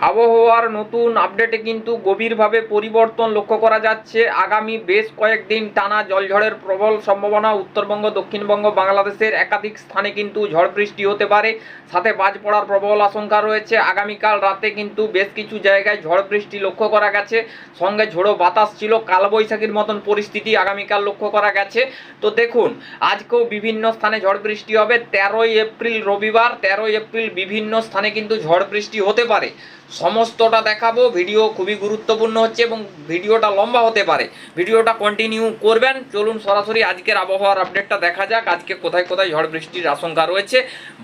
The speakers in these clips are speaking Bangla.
আবহাওয়ার নতুন আপডেটে কিন্তু গভীরভাবে পরিবর্তন লক্ষ্য করা যাচ্ছে। আগামী বেশ কয়েকদিন টানা জলঝড়ের প্রবল সম্ভাবনা উত্তরবঙ্গ, দক্ষিণবঙ্গ, বাংলাদেশের একাধিক স্থানে কিন্তু ঝড় বৃষ্টি হতে পারে। সাথে বাজ পড়ার প্রবল আশঙ্কা রয়েছে। আগামীকাল রাতে কিন্তু বেশ কিছু জায়গায় ঝড় বৃষ্টি লক্ষ্য করা গেছে। সঙ্গে ঝোড়ো বাতাস ছিল। কালবৈশাখীর মতন পরিস্থিতি আগামীকাল লক্ষ্য করা গেছে। তো দেখুন, আজকেও বিভিন্ন স্থানে ঝড় বৃষ্টি হবে। তেরোই এপ্রিল রবিবার, তেরোই এপ্রিল বিভিন্ন স্থানে কিন্তু ঝড় বৃষ্টি হতে পারে। সমস্তটা দেখাবো। ভিডিও খুবই গুরুত্বপূর্ণ হচ্ছে এবং ভিডিওটা লম্বা হতে পারে। ভিডিওটা কন্টিনিউ করবেন। চলুন সরাসরি আজকের আবহাওয়ার আপডেটটা দেখা যাক। আজকে কোথায় কোথায় ঝড় বৃষ্টির আশঙ্কা রয়েছে।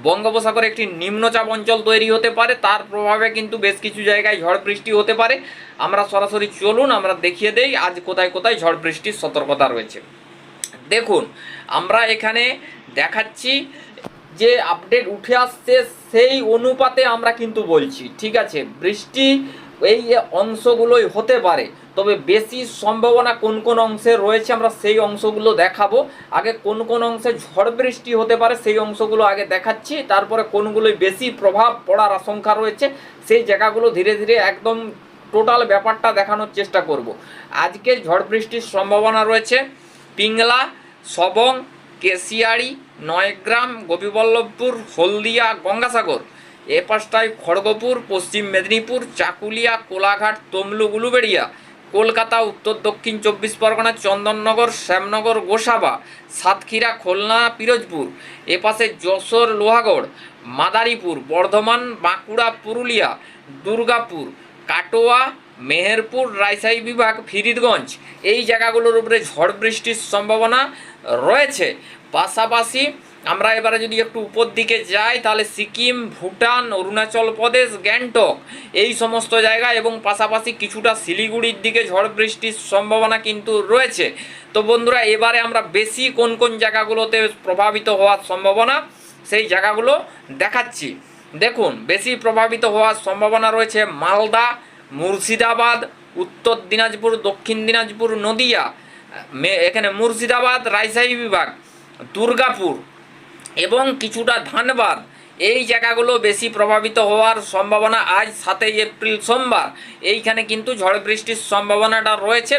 বঙ্গোপসাগরে একটি নিম্নচাপ অঞ্চল তৈরি হতে পারে। তার প্রভাবে কিন্তু বেশ কিছু জায়গায় ঝড় বৃষ্টি হতে পারে। আমরা সরাসরি চলুন, আমরা দেখিয়ে দেই আজ কোথায় কোথায় ঝড় বৃষ্টির সতর্কতা রয়েছে। দেখুন, আমরা এখানে দেখাচ্ছি যে আপডেট উঠে আসছে, সেই অনুপাতে আমরা কিন্তু বলছি, ঠিক আছে? বৃষ্টি এই অংশগুলোই হতে পারে, তবে বেশি সম্ভাবনা কোন কোন অংশে রয়েছে আমরা সেই অংশগুলো দেখাবো। আগে কোন কোন অংশে ঝড় বৃষ্টি হতে পারে, সেই অংশগুলো আগে দেখাচ্ছি, তারপরে কোনগুলোই বেশি প্রভাব পড়ার আশঙ্কা রয়েছে, সেই জায়গাগুলো ধীরে ধীরে একদম টোটাল ব্যাপারটা দেখানোর চেষ্টা করব। আজকে ঝড় বৃষ্টির সম্ভাবনা রয়েছে, পিংলা, সবং কেশিয়াড়ি নয়গ্রাম, গোপীবল্লভপুর, হলদিয়া, গঙ্গাসাগর। এ পাশটায় খড়গপুর, পশ্চিম মেদিনীপুর, চাকুলিয়া, কোলাঘাট তমলু উলুবেড়িয়া। কলকাতা, উত্তর দক্ষিণ চব্বিশ পরগনা, চন্দননগর, শ্যামনগর, গোসাবা, সাতক্ষীরা, খুলনা, পিরোজপুর। এপাশে যশোর, লোহাগড়, মাদারীপুর, বর্ধমান, বাঁকুড়া, পুরুলিয়া, দুর্গাপুর, কাটোয়া মেহেরপুর রাজশাহী বিভাগ ফিরিদগঞ্জ। এই জায়গাগুলোর উপরে ঝড় বৃষ্টির সম্ভাবনা রয়েছে। পাশাপাশি আমরা এবারে যদি একটু উপর দিকে যাই, তাহলে সিকিম, ভুটান, অরুণাচল প্রদেশ, গ্যাংটক এই সমস্ত জায়গা এবং পাশাপাশি কিছুটা শিলিগুড়ির দিকে ঝড় বৃষ্টির সম্ভাবনা কিন্তু রয়েছে। তো বন্ধুরা, এবারে আমরা বেশি কোন কোন জায়গাগুলোতে প্রভাবিত হওয়ার সম্ভাবনা, সেই জায়গাগুলো দেখাচ্ছি। দেখুন, বেশি প্রভাবিত হওয়ার সম্ভাবনা রয়েছে মালদা মুর্শিদাবাদ, উত্তর দিনাজপুর, দক্ষিণ দিনাজপুর, নদিয়া এখানে মুর্শিদাবাদ, রাজশাহী বিভাগ, দুর্গাপুর এবং কিছুটা ধানবাদ। এই জায়গাগুলো বেশি প্রভাবিত হওয়ার সম্ভাবনা আজ সাতই এপ্রিল সোমবার। এইখানে কিন্তু ঝড় বৃষ্টির সম্ভাবনাটা রয়েছে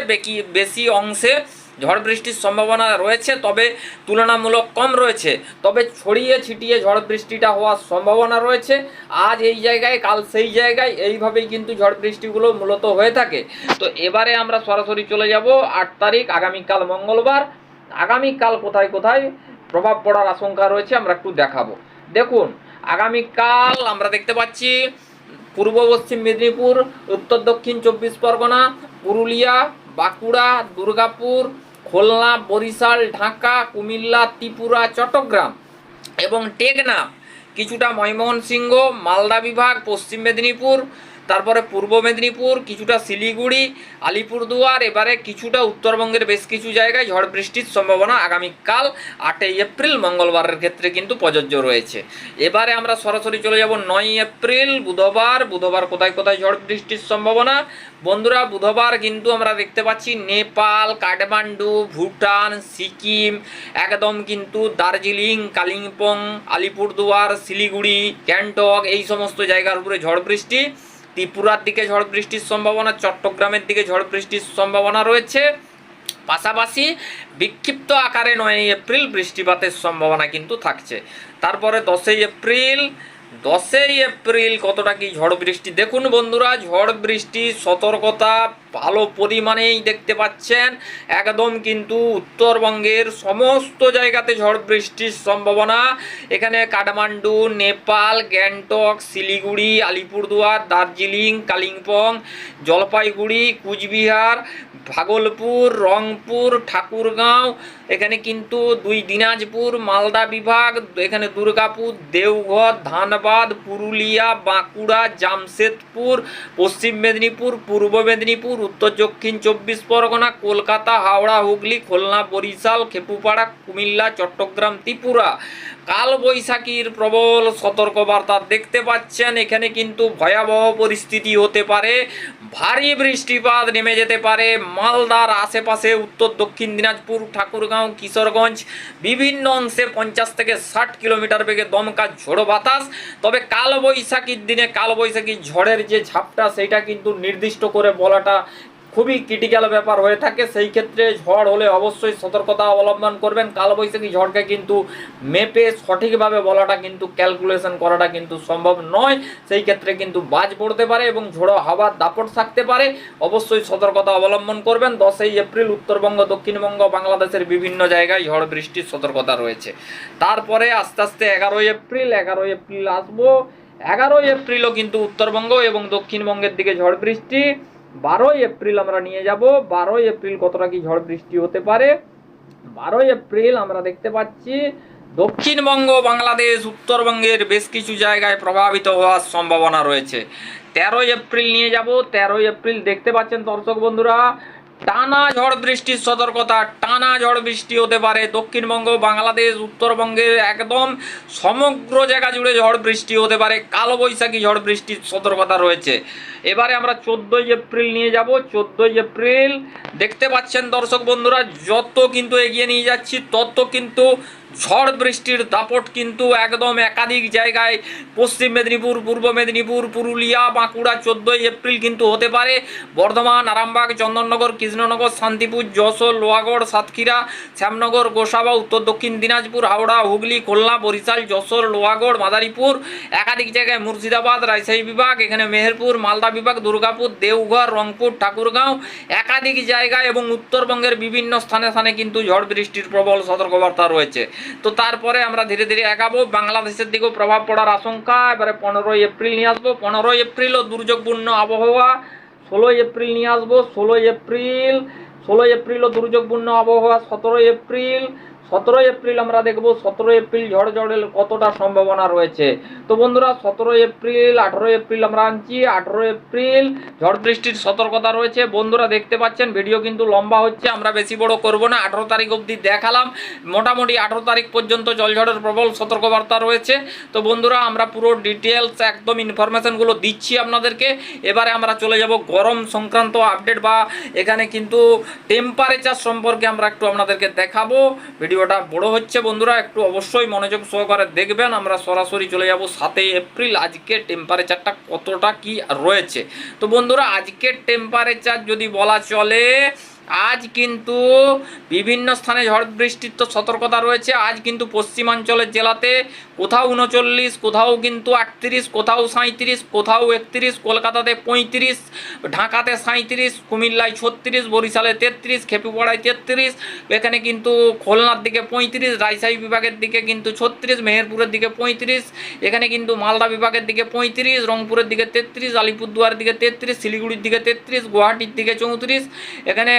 বেশি অংশে ঝড় বৃষ্টির সম্ভাবনা রয়েছে, তবে তুলনামূলক কম রয়েছে। তবে ছড়িয়ে ছিটিয়ে ঝড় বৃষ্টিটা হওয়ার সম্ভাবনা রয়েছে। আজ এই জায়গায়, কাল সেই জায়গায় এইভাবেই কিন্তু ঝড় বৃষ্টিগুলো মূলত হয়ে থাকে। তো এবারে আমরা সরাসরি চলে যাব আট তারিখ, আগামীকাল মঙ্গলবার। আগামীকাল কোথায় কোথায়? প্রভাব পড়ার আশঙ্কা রয়েছে, আমরা একটু দেখাবো। দেখুন, আগামীকাল আমরা দেখতে পাচ্ছি পূর্ব পশ্চিম মেদিনীপুর, উত্তর দক্ষিণ চব্বিশ পরগনা, পুরুলিয়া, বাঁকুড়া, দুর্গাপুর খুলনা বরিশাল ঢাকা কুমিল্লা ত্রিপুরা চট্টগ্রাম এবং টেকনাফ। কিছুটা ময়মনসিংহ মালদা বিভাগ পশ্চিম মেদিনীপুর তারপরে পূর্ব মেদিনীপুর, কিছুটা শিলিগুড়ি, আলিপুরদুয়ার, এবারে কিছুটা উত্তরবঙ্গের বেশ কিছু জায়গায় ঝড় বৃষ্টির সম্ভাবনা আগামীকাল আটই এপ্রিল মঙ্গলবারের ক্ষেত্রে কিন্তু প্রযোজ্য রয়েছে। এবারে আমরা সরাসরি চলে যাব নয় এপ্রিল, বুধবার। বুধবার কোথায় কোথায় ঝড় বৃষ্টির সম্ভাবনা? বন্ধুরা, বুধবার কিন্তু আমরা দেখতে পাচ্ছি নেপাল, কাঠমান্ডু, ভুটান, সিকিম, একদম কিন্তু দার্জিলিং, কালিম্পং, আলিপুরদুয়ার, শিলিগুড়ি, গ্যাংটক, এই সমস্ত জায়গার উপরে ঝড় বৃষ্টি। ত্রিপুরার দিকে ঝড় বৃষ্টির সম্ভাবনা, চট্টগ্রামের দিকে ঝড় বৃষ্টির সম্ভাবনা রয়েছে। পাশাপাশি বিক্ষিপ্ত আকারে নয়ই এপ্রিল বৃষ্টিপাতের সম্ভাবনা কিন্তু থাকছে। তারপরে দশই এপ্রিল দশই এপ্রিল কতটা কি ঝড় বৃষ্টি? দেখুন বন্ধুরা, ঝড় বৃষ্টি সতর্কতা ভালো পরিমাণেই দেখতে পাচ্ছেন। একদম কিন্তু উত্তরবঙ্গের সমস্ত জায়গাতে ঝড় বৃষ্টির সম্ভাবনা। এখানে কাঠমান্ডু, নেপাল, গ্যাংটক, শিলিগুড়ি, আলিপুরদুয়ার, দার্জিলিং, কালিম্পং, জলপাইগুড়ি, কুচবিহার, ভাগলপুর, রংপুর, ঠাকুরগাঁও এখানে কিন্তু দুই দিনাজপুর, মালদা বিভাগ, এখানে দুর্গাপুর, দেওঘর, ধানবাদ, পুরুলিয়া, বাঁকুড়া, জামশেদপুর, পশ্চিম মেদিনীপুর, পূর্ব মেদিনীপুর, উত্তর দক্ষিণ চব্বিশ পরগনা, কলকাতা, হাওড়া, হুগলি, খুলনা, বরিশাল, খেপুপাড়া, কুমিল্লা, চট্টগ্রাম, ত্রিপুরা। কাল বৈশাখীর প্রবল সতর্কবার্তা দেখতে পাচ্ছেন। এখানে কিন্তু ভয়াবহ পরিস্থিতি হতে পারে। ভারী বৃষ্টিপাত নেমে যেতে পারে। মালদার আশেপাশে উত্তর দক্ষিণ দিনাজপুর ঠাকুরগাঁও কিশোরগঞ্জ, বিভিন্ন অংশে পঞ্চাশ থেকে ষাট কিলোমিটার বেগে দমকা ঝোড়ো বাতাস। তবে কালবৈশাখীর দিনে কাল বৈশাখী ঝড়ের যে ঝাপটা, সেটা কিন্তু নির্দিষ্ট করে বলাটা খুবই ক্রিটিক্যাল ব্যাপার হয়ে থাকে। সেই ক্ষেত্রে ঝড় হলে অবশ্যই সতর্কতা অবলম্বন করবেন। কালবৈশাখী ঝড়কে কিন্তু মেপে সঠিকভাবে বলাটা কিন্তু ক্যালকুলেশন করাটা কিন্তু সম্ভব নয়। সেই ক্ষেত্রে কিন্তু বাজ পড়তে পারে এবং ঝোড়ো হাওয়ার দাপট থাকতে পারে। অবশ্যই সতর্কতা অবলম্বন করবেন। দশই এপ্রিল উত্তরবঙ্গ, দক্ষিণবঙ্গ, বাংলাদেশের বিভিন্ন জায়গায় ঝড় বৃষ্টির সতর্কতা রয়েছে। তারপরে আস্তে আস্তে এগারোই এপ্রিল এগারোই এপ্রিল আসব। এগারোই এপ্রিলও কিন্তু উত্তরবঙ্গ এবং দক্ষিণবঙ্গের দিকে ঝড় বৃষ্টি। বারোই এপ্রিল আমরা নিয়ে যাব। বারোই এপ্রিল কতটা কি ঝড় বৃষ্টি হতে পারে? বারোই এপ্রিল আমরা দেখতে পাচ্ছি দক্ষিণবঙ্গ, বাংলাদেশ, উত্তরবঙ্গের বেশ কিছু জায়গায় প্রভাবিত হওয়ার সম্ভাবনা রয়েছে। তেরোই এপ্রিল নিয়ে যাব। তেরোই এপ্রিল দেখতে পাচ্ছেন দর্শক বন্ধুরা টানা ঝড় বৃষ্টির সতর্কতা, টানা ঝড় বৃষ্টি হতে পারে। দক্ষিণবঙ্গ, বাংলাদেশ, উত্তরবঙ্গের একদম সমগ্র জায়গা জুড়ে ঝড় বৃষ্টি হতে পারে। কালো বৈশাখী ঝড় বৃষ্টির সতর্কতা রয়েছে। এবারে আমরা চোদ্দোই এপ্রিল নিয়ে যাব। চোদ্দোই এপ্রিল দেখতে পাচ্ছেন দর্শক বন্ধুরা, যত কিন্তু এগিয়ে নিয়ে যাচ্ছি, তত কিন্তু ঝড় বৃষ্টির দাপট কিন্তু একদম একাধিক জায়গায়। পশ্চিম মেদিনীপুর, পূর্ব মেদিনীপুর, পুরুলিয়া, বাঁকুড়া চোদ্দোই এপ্রিল কিন্তু হতে পারে। বর্ধমান, আরামবাগ, চন্দননগর, কৃষ্ণনগর, শান্তিপুর, যশোর, লোহাগড়, সাতক্ষীরা, শ্যামনগর, গোসাবা, উত্তর দক্ষিণ দিনাজপুর, হাওড়া, হুগলি, খুলনা, বরিশাল, যশোর, লোহাগড়, মাদারীপুর, একাধিক জায়গায় মুর্শিদাবাদ, রাজশাহী বিভাগ, এখানে মেহেরপুর, মালদা বিভাগ, দুর্গাপুর, দেওঘর, রংপুর, ঠাকুরগাঁও, একাধিক জায়গায় এবং উত্তরবঙ্গের বিভিন্ন স্থানে স্থানে কিন্তু ঝড় বৃষ্টির প্রবল সতর্কবার্তা রয়েছে। তো তারপরে আমরা ধীরে ধীরে এগাবো। বাংলাদেশের দিকেও প্রভাব পড়ার আশঙ্কা। এবারে পনেরোই এপ্রিল নিয়ে আসব। পনেরোই এপ্রিলও দুর্যোগপূর্ণ আবহাওয়া। ষোলোই এপ্রিল নিয়ে আসব। ষোলোই এপ্রিল, ষোলোই এপ্রিলও দুর্যোগপূর্ণ আবহাওয়া। সতেরোই এপ্রিল সতেরোই এপ্রিল আমরা দেখব, সতেরোই এপ্রিল ঝড় ঝড়ের কতটা সম্ভাবনা রয়েছে। তো বন্ধুরা, সতেরোই এপ্রিল, আঠেরোই এপ্রিল আমরা আনছি। আঠেরো এপ্রিল, ঝড় বৃষ্টির সতর্কতা রয়েছে। বন্ধুরা, দেখতে পাচ্ছেন, ভিডিও কিন্তু লম্বা হচ্ছে, আমরা বেশি বড় করব না। আঠেরো তারিখ অবধি দেখালাম। মোটামুটি আঠেরো তারিখ পর্যন্ত জলঝড়ের প্রবল সতর্কবার্তা রয়েছে। তো বন্ধুরা, আমরা পুরো ডিটেলস একদম ইনফরমেশনগুলো দিচ্ছি আপনাদেরকে। এবারে আমরা চলে যাব গরম সংক্রান্ত আপডেট বা এখানে কিন্তু টেম্পারেচার সম্পর্কে আমরা একটু আপনাদেরকে দেখাবো। ভিডিওটা বড় হচ্ছে বন্ধুরা, একটু অবশ্যই মনোযোগ সহকারে দেখবেন। আমরা সরাসরি চলে যাব সাতই এপ্রিল আজকে টেম্পারেচারটা কতটা কি রয়েছে। তো বন্ধুরা, আজকের টেম্পারেচার যদি বলা চলে আজ কিন্তু বিভিন্ন স্থানে ঝড় বৃষ্টির তো সতর্কতা রয়েছে। আজ কিন্তু পশ্চিমাঞ্চলের জেলাতে কোথাও উনচল্লিশ, কোথাও কিন্তু আটত্রিশ, কোথাও সাঁত্রিশ কোথাও একত্রিশ, কলকাতাতে পঁয়ত্রিশ, ঢাকাতে সাঁত্রিশ কুমিল্লায় ছত্রিশ, বরিশালে তেত্রিশ, খেপুপাড়ায় তেত্রিশ, এখানে কিন্তু খুলনার দিকে পঁয়ত্রিশ, রাজশাহী বিভাগের দিকে কিন্তু ছত্রিশ, মেহেরপুরের দিকে পঁয়ত্রিশ, এখানে কিন্তু মালদা বিভাগের দিকে পঁয়ত্রিশ, রংপুরের দিকে তেত্রিশ আলিপুরদুয়ারের দিকে তেত্রিশ, শিলিগুড়ির দিকে তেত্রিশ, গুয়াহাটির দিকে চৌত্রিশ, এখানে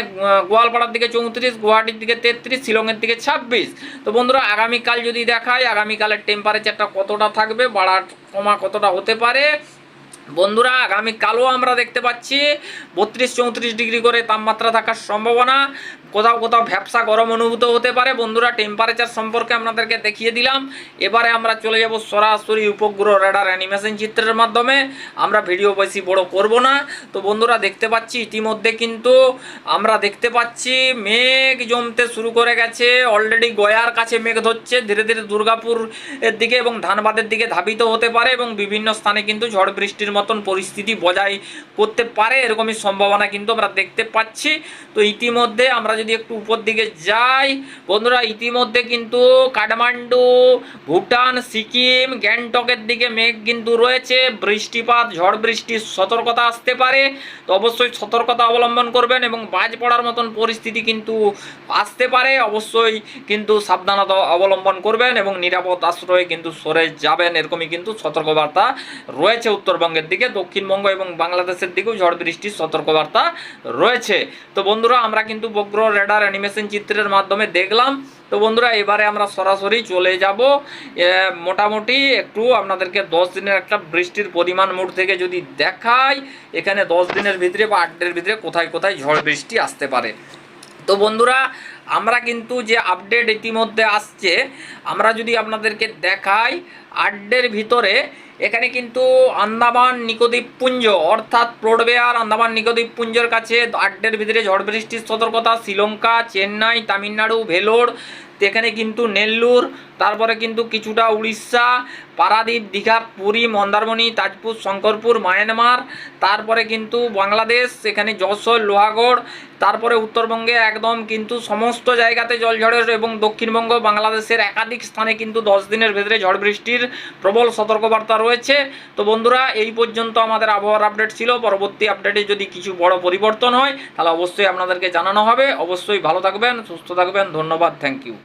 গোয়ালপাড়ার দিকে চৌত্রিশ, গুয়াহাটির দিকে তেত্রিশ, শিলংয়ের দিকে ছাব্বিশ। তো বন্ধুরা, আগামীকাল যদি দেখায় আগামীকালের টেম্পারেচারটা কতটা থাকবে, বাড়ার কমা কতটা হতে পারে? বন্ধুরা, আগামীকালও আমরা দেখতে পাচ্ছি, বত্রিশ, চৌত্রিশ ডিগ্রি করে তাপমাত্রা থাকার সম্ভাবনা। কোথাও কোথাও ভ্যাবসা গরম অনুভূত হতে পারে। বন্ধুরা টেম্পারেচার সম্পর্কে আপনাদেরকে দেখিয়ে দিলাম। এবারে আমরা চলে যাব সরাসরি উপগ্রহ রেডার অ্যানিমেশন চিত্রের মাধ্যমে। আমরা ভিডিও বেশি বড় করব না। তো বন্ধুরা, দেখতে পাচ্ছি ইতিমধ্যে কিন্তু আমরা দেখতে পাচ্ছি মেঘ জমতে শুরু করে গেছে। অলরেডি গয়ার কাছে মেঘ ধরছে। ধীরে ধীরে দুর্গাপুর এর দিকে এবং ধানবাদের দিকে ধাবিত হতে পারে এবং বিভিন্ন স্থানে কিন্তু ঝড় বৃষ্টির মতন পরিস্থিতি বজায় করতে পারে। এরকমই সম্ভাবনা কিন্তু আমরা দেখতে পাচ্ছি। তো ইতিমধ্যে আমরা যদি একটু উপর দিকে যাই, বন্ধুরা ইতিমধ্যে কিন্তু কাঠমান্ডু, ভুটান, সিকিম, গ্যাংটকের দিকে মেঘ কিন্তু রয়েছে। বৃষ্টিপাত, ঝড় বৃষ্টির সতর্কতা আসতে পারে। তো অবশ্যই সতর্কতা অবলম্বন করবেন এবং বাজ পড়ার মতন পরিস্থিতি কিন্তু আসতে পারে। অবশ্যই কিন্তু সাবধানতা অবলম্বন করবেন এবং নিরাপদ আশ্রয়ে কিন্তু সরে যাবেন এরকমই কিন্তু সতর্কবার্তা রয়েছে উত্তরবঙ্গের দিকে। দক্ষিণবঙ্গ এবং বাংলাদেশের দিকেও ঝড় বৃষ্টির সতর্কবার্তা রয়েছে। তো বন্ধুরা, আমরা কিন্তু বগ্র রেডার অ্যানিমেশন চিত্রের মাধ্যমে দেখলাম। তো বন্ধুরা, এবারে আমরা সরাসরি চলে যাব। মোটামুটি একটু আপনাদেরকে দশ দিনের একটা বৃষ্টির পরিমাণ মোট থেকে যদি দেখাই, এখানে দশ দিনের ভিতরে বা আট দিনের ভিতরে কোথায় কোথায় ঝড় বৃষ্টি আসতে পারে। তো বন্ধুরা, আমরা কিন্তু যে আপডেট ইতিমধ্যে আসছে, আমরা যদি আপনাদেরকে দেখাই আপডের ভিতরে এখানে কিন্তু আন্দামান নিকোদ্বীপ পুঞ্জ, অর্থাৎ পোর্টবেয়ার আন্দামান নিকোদ্বীপ পুঞ্জের কাছে আড্ডের ভিতরে ঝড় বৃষ্টির সতর্কতা, শ্রীলঙ্কা, চেন্নাই, তামিলনাড়ু, ভেলোর এখানে কিন্তু নেল্লুর, তারপরে কিন্তু কিছুটা উড়িষ্যা, পারাদ্বীপ, দীঘা, পুরী, মন্দারমণি, তাজপুর, শঙ্করপুর, মায়ানমার, তারপরে কিন্তু বাংলাদেশ, এখানে যশোর, লোহাগড়, তারপরে উত্তরবঙ্গে একদম কিন্তু সমস্ত জায়গাতে জলঝড়ের এবং দক্ষিণবঙ্গ বাংলাদেশের একাধিক স্থানে কিন্তু দশ দিনের ভেতরে ঝড় বৃষ্টির প্রবল সতর্কবার্তা রয়েছে। তো বন্ধুরা, এই পর্যন্ত আমাদের আবহাওয়ার আপডেট ছিল। পরবর্তী আপডেটে যদি কিছু বড় পরিবর্তন হয়, তাহলে অবশ্যই আপনাদেরকে জানানো হবে। অবশ্যই ভালো থাকবেন, সুস্থ থাকবেন। ধন্যবাদ, থ্যাংক ইউ।